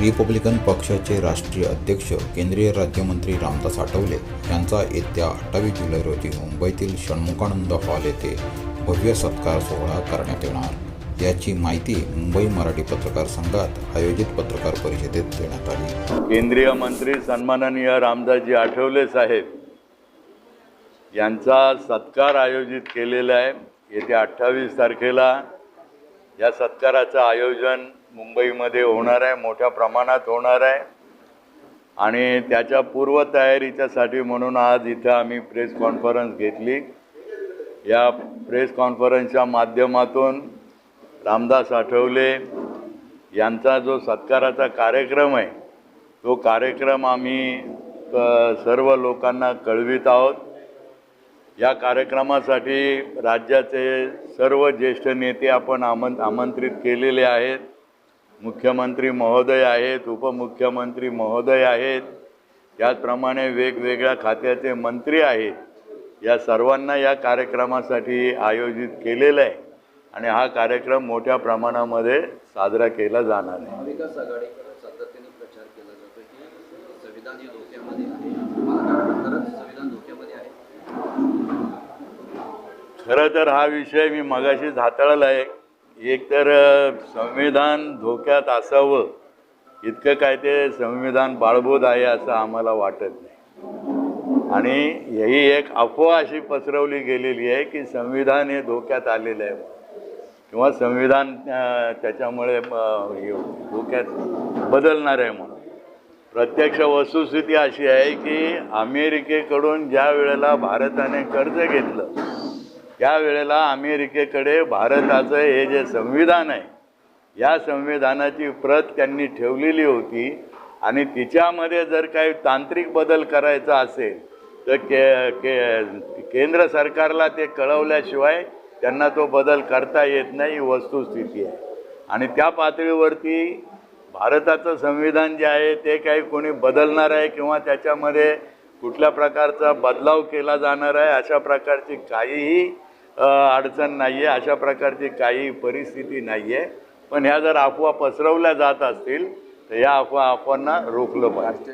Republican पक्षाचे राष्ट्रीय अध्यक्ष केंद्रीय राज्यमंत्री रामदास आठवले यांचा येत्या अठ्ठावीस जुलै रोजी मुंबईतील षण्मुखानंद हॉल येथे भव्य सत्कार सोहळा करण्यात येणार. याची माहिती मुंबई मराठी पत्रकार संघात आयोजित पत्रकार परिषदेत देण्यात आली. केंद्रीय मंत्री सन्माननीय रामदासजी आठवले साहेब यांचा सत्कार आयोजित केलेला आहे. येत्या अठ्ठावीस तारखेला या सत्काराचं आयोजन मुंबईमध्ये होणार आहे मोठ्या प्रमाणात होणार आहे. आणि त्याच्या पूर्वतयारीच्यासाठी म्हणून आज इथं आम्ही प्रेस कॉन्फरन्स घेतली. या प्रेस कॉन्फरन्सच्या माध्यमातून रामदास आठवले यांचा जो सत्काराचा कार्यक्रम आहे तो कार्यक्रम आम्ही सर्व लोकांना कळवित आहोत. या कार्यक्रमासाठी राज्याचे सर्व ज्येष्ठ नेते आपण आमं आमंत्रित केलेले आहेत. मुख्यमंत्री महोदय आहेत उपमुख्यमंत्री महोदय आहेत. त्याचप्रमाणे वेगवेगळ्या खात्याचे मंत्री आहेत. या सर्वांना या कार्यक्रमासाठी आयोजित केलेलं आहे. आणि हा कार्यक्रम मोठ्या प्रमाणामध्ये साजरा केला जाणार आहे. सातत्याने प्रचार केला जातो की संविधान हे धोक्यामध्ये आहे तुम्हाला काय वाटतं खरंच संविधान धोक्यामध्ये आहे खरं तर हा विषय मी मगाशीच हाताळला आहे एक तर संविधान धोक्यात असावं इतकं काय ते संविधान बाळबोध आहे असं आम्हाला वाटत नाही. आणि ही एक अफवा अशी पसरवली गेलेली आहे की संविधान हे धोक्यात आलेलं आहे. किंवा संविधान त्याच्यामुळे धोक्यात बदलणार आहे म्हणून. प्रत्यक्ष वस्तुस्थिती अशी आहे की अमेरिकेकडून ज्या वेळेला भारताने कर्ज घेतलं त्यावेळेला अमेरिकेकडे भारताचं हे जे संविधान आहे या संविधानाची प्रत त्यांनी ठेवलेली होती आणि तिच्यामध्ये जर काही तांत्रिक बदल करायचा असेल तर के के केंद्र सरकारला ते कळवल्याशिवाय त्यांना तो बदल करता येत नाही ही वस्तुस्थिती आहे. आणि त्या पातळीवरती भारताचं संविधान जे आहे ते काही कोणी बदलणार आहे किंवा त्याच्यामध्ये कुठल्या प्रकारचा बदलाव केला जाणार आहे अशा प्रकारची काहीही अडचण नाही आहे अशा प्रकारची काही परिस्थिती नाही आहे पण ह्या जर अफवा पसरवल्या जात असतील तर या अफवा अफवांना रोखलं पाहिजे.